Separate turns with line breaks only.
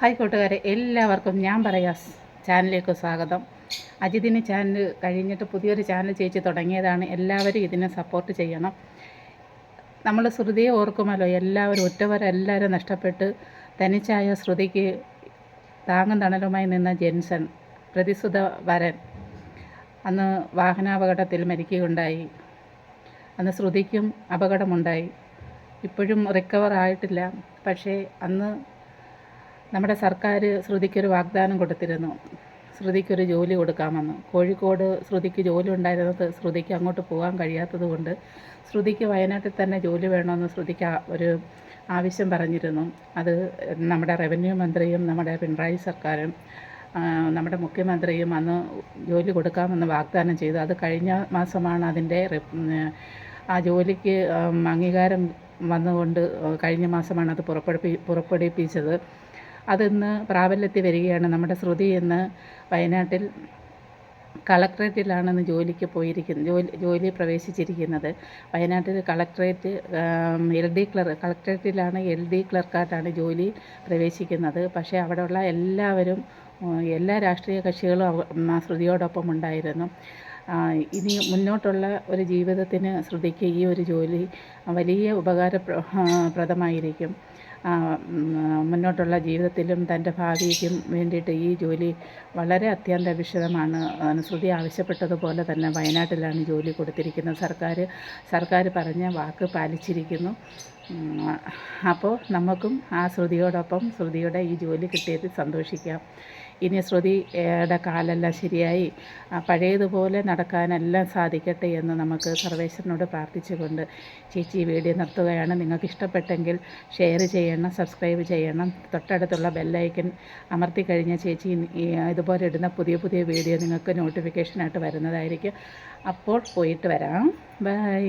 Hi കൂട്ടുകാരെ എല്ലാവർക്കും ഞാൻ പറയാം ചാനലിലേക്ക് സ്വാഗതം. അജിതിന് ചാനൽ കഴിഞ്ഞിട്ട് പുതിയൊരു ചാനൽ ചേച്ചി തുടങ്ങിയതാണ്. എല്ലാവരും ഇതിനെ സപ്പോർട്ട് ചെയ്യണം. നമ്മൾ ശ്രുതിയെ ഓർക്കുമല്ലോ എല്ലാവരും ഒറ്റവരെല്ലാവരും നഷ്ടപ്പെട്ട് തനിച്ചായ ശ്രുതിക്ക് താങ്ങും തണലുമായി നിന്ന ജെൻസൺ പ്രതിസുത വരൻ അന്ന് വാഹനാപകടത്തിൽ മരിക്കുകയുണ്ടായി. അന്ന് ശ്രുതിക്കും അപകടമുണ്ടായി. ഇപ്പോഴും റിക്കവർ ആയിട്ടില്ല. പക്ഷേ അന്ന് നമ്മുടെ സർക്കാർ ശ്രുതിക്കൊരു വാഗ്ദാനം കൊടുത്തിരുന്നു. ശ്രുതിക്കൊരു ജോലി കൊടുക്കാമെന്ന്. കോഴിക്കോട് ശ്രുതിക്ക് ജോലി ഉണ്ടായിരുന്നത് ശ്രുതിക്ക് അങ്ങോട്ട് പോകാൻ കഴിയാത്തത് കൊണ്ട് ശ്രുതിക്ക് വയനാട്ടിൽ തന്നെ ജോലി വേണമെന്ന് ശ്രുതിക്ക് ഒരു ആവശ്യം പറഞ്ഞിരുന്നു. അത് നമ്മുടെ റവന്യൂ മന്ത്രിയും നമ്മുടെ പിണറായി സർക്കാരും നമ്മുടെ മുഖ്യമന്ത്രിയും അന്ന് ജോലി കൊടുക്കാമെന്ന് വാഗ്ദാനം ചെയ്തു. അത് കഴിഞ്ഞ മാസമാണ് അതിന്റെ ആ ജോലിക്ക് അംഗീകാരം വന്നുകൊണ്ട് കഴിഞ്ഞ മാസമാണ് അത് പുറപ്പെടുപ്പി പുറപ്പെടുവിപ്പിച്ചത്. അതിന്ന് പ്രാബല്യത്തിൽ വരികയാണ് നമ്മുടെ ശ്രുതി ഇന്ന് വയനാട്ടിൽ കളക്ട്രേറ്റിലാണെന്ന് ജോലിക്ക് പോയിരിക്കുന്നത് ജോലി ജോലി പ്രവേശിച്ചിരിക്കുന്നത്. വയനാട്ടിൽ കളക്ട്രേറ്റ് എൽ ഡി ക്ലർക്ക് കളക്ട്രേറ്റിലാണ് എൽ ഡി ക്ലർക്കായിട്ടാണ് ജോലി പ്രവേശിക്കുന്നത്. പക്ഷേ അവിടെയുള്ള എല്ലാവരും എല്ലാ രാഷ്ട്രീയ കക്ഷികളും ശ്രുതിയോടൊപ്പം ഉണ്ടായിരുന്നു. ഇനി മുന്നോട്ടുള്ള ഒരു ജീവിതത്തിന് ശ്രുതിക്ക് ഈ ഒരു ജോലി വലിയ ഉപകാരപ്രദമായിരിക്കും മുന്നോട്ടുള്ള ജീവിതത്തിലും തന്റെ ഭാവിക്കും വേണ്ടിയിട്ട് ഈ ജോലി വളരെ അത്യന്താപേക്ഷിതമാണ്. അനുസൃതി ആവശ്യപ്പെട്ടതുപോലെ തന്നെ വയനാട്ടിലാണ് ജോലി കൊടുത്തിരിക്കുന്നത്. സർക്കാർ സർക്കാർ പറഞ്ഞ വാക്ക് പാലിച്ചിരിക്കുന്നു. അപ്പോൾ നമുക്കും ആ ശ്രുതിയോടൊപ്പം ശ്രുതിയുടെ ഈ ജോലി കിട്ടിയത് സന്തോഷിക്കാം. ഇനി ശ്രുതിയുടെ കാലെല്ലാം ശരിയായി പഴയതുപോലെ നടക്കാനെല്ലാം സാധിക്കട്ടെ എന്ന് നമുക്ക് സർവേശ്വരനോട് പ്രാർത്ഥിച്ചുകൊണ്ട് ചേച്ചി വീഡിയോ നിർത്തുകയാണ്. നിങ്ങൾക്ക് ഇഷ്ടപ്പെട്ടെങ്കിൽ ഷെയർ ചെയ്യണം സബ്സ്ക്രൈബ് ചെയ്യണം. തൊട്ടടുത്തുള്ള ബെല്ലൈക്കൻ അമർത്തി കഴിഞ്ഞ ചേച്ചി ഇതുപോലെ ഇടുന്ന പുതിയ പുതിയ വീഡിയോ നിങ്ങൾക്ക് നോട്ടിഫിക്കേഷനായിട്ട് വരുന്നതായിരിക്കും. അപ്പോൾ പോയിട്ട് വരാം. ബൈ